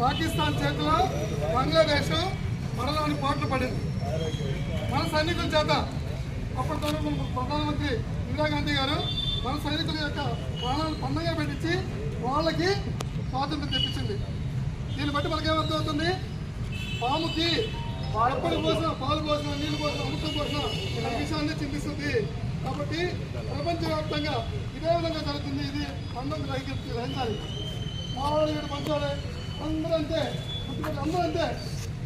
పాకిస్తాన్ చేతిలో బంగ్లాదేశ్ మరలోని పాటలు పడింది. మన సైనికుల చేత అప్పటితో మన ప్రధానమంత్రి ఇందిరాగాంధీ గారు మన సైనికుల యొక్క ప్రాణాలను పండుగ పెట్టించి వాళ్ళకి స్వాతంత్రం తెప్పించింది. దీన్ని బట్టి మనకేమర్థమవుతుంది పాముకి ఎప్పటి పోసిన పాలు పోసిన నీళ్ళు పోసిన అమృతం పోసిన ఈ విషయాన్ని చింతిస్తుంది. కాబట్టి ప్రపంచవ్యాప్తంగా ఇదే విధంగా జరుగుతుంది. ఇది అందరం గ్రహించి గ్రహించాలి మావాడు వీడు అందరూ అంతే అందరూ అంతే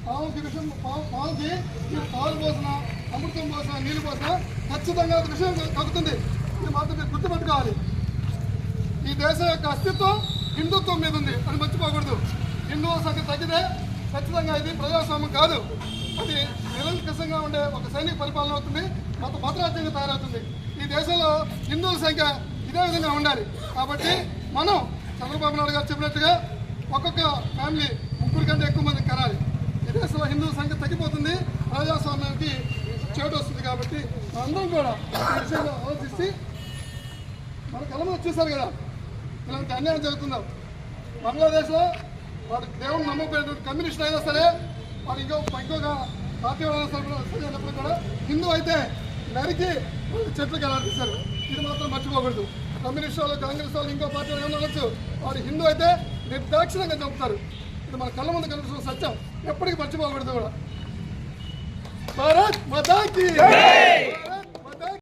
పాముకి విషయం పాము పాముకి మీరు పాలు పోసిన అమృతం పోసిన నీళ్ళు పోసిన ఖచ్చితంగా ఒక విషయం తగ్గుతుంది ఇది మాత్రం మీరు గుర్తుపెట్టుకోవాలి. ఈ దేశం యొక్క అస్తిత్వం హిందుత్వం మీద ఉంది. అని మర్చిపోకూడదు. హిందువుల సంఖ్య తగ్గితే ఖచ్చితంగా ఇది ప్రజాస్వామ్యం కాదు. అది నిరంకుశంగా ఉండే ఒక సైనిక పరిపాలన అవుతుంది మత భద్రాజ్యంగా తయారవుతుంది. ఈ దేశంలో హిందువుల సంఖ్య ఇదే విధంగా ఉండాలి. కాబట్టి మనం చంద్రబాబు నాయుడు గారు చెప్పినట్టుగా ఒక్కొక్క ఫ్యామిలీ ముగ్గురు కంటే ఎక్కువ మంది కరాలి. ఈ దేశంలో హిందువుల సంఖ్య తగ్గిపోతుంది ప్రజాస్వామ్యానికి చేటు వస్తుంది కాబట్టి అందరం కూడా ఈ విషయంలో ఆలోచిస్తే మన కళ్ళ మీద చూశారు కదా. ఇలాంటి అన్యాయం జరుగుతుందా. బంగ్లాదేశ్లో వాడు దేవుడు నమ్మకపోయినటువంటి కమ్యూనిస్ట్ అయినా సరే వాళ్ళు ఇంకో ఇంకొక పార్టీ వాళ్ళైనా కూడా హిందూ అయితే నరికి చెట్లకు ఎలాడిస్తారు ఇది మాత్రం మర్చిపోకూడదు. కమ్యూనిస్ట్ వాళ్ళు కాంగ్రెస్ వాళ్ళు ఇంకో పార్టీ వాళ్ళు అనొచ్చు. వాడు హిందూ అయితే నిర్దాక్షిణంగా చంపుతారు. ఇది మన కళ్ళ ముందు కనిపిస్తున్న సత్యం. ఎప్పటికీ మర్చిపోకూడదు కూడా. భారత్ మతాకి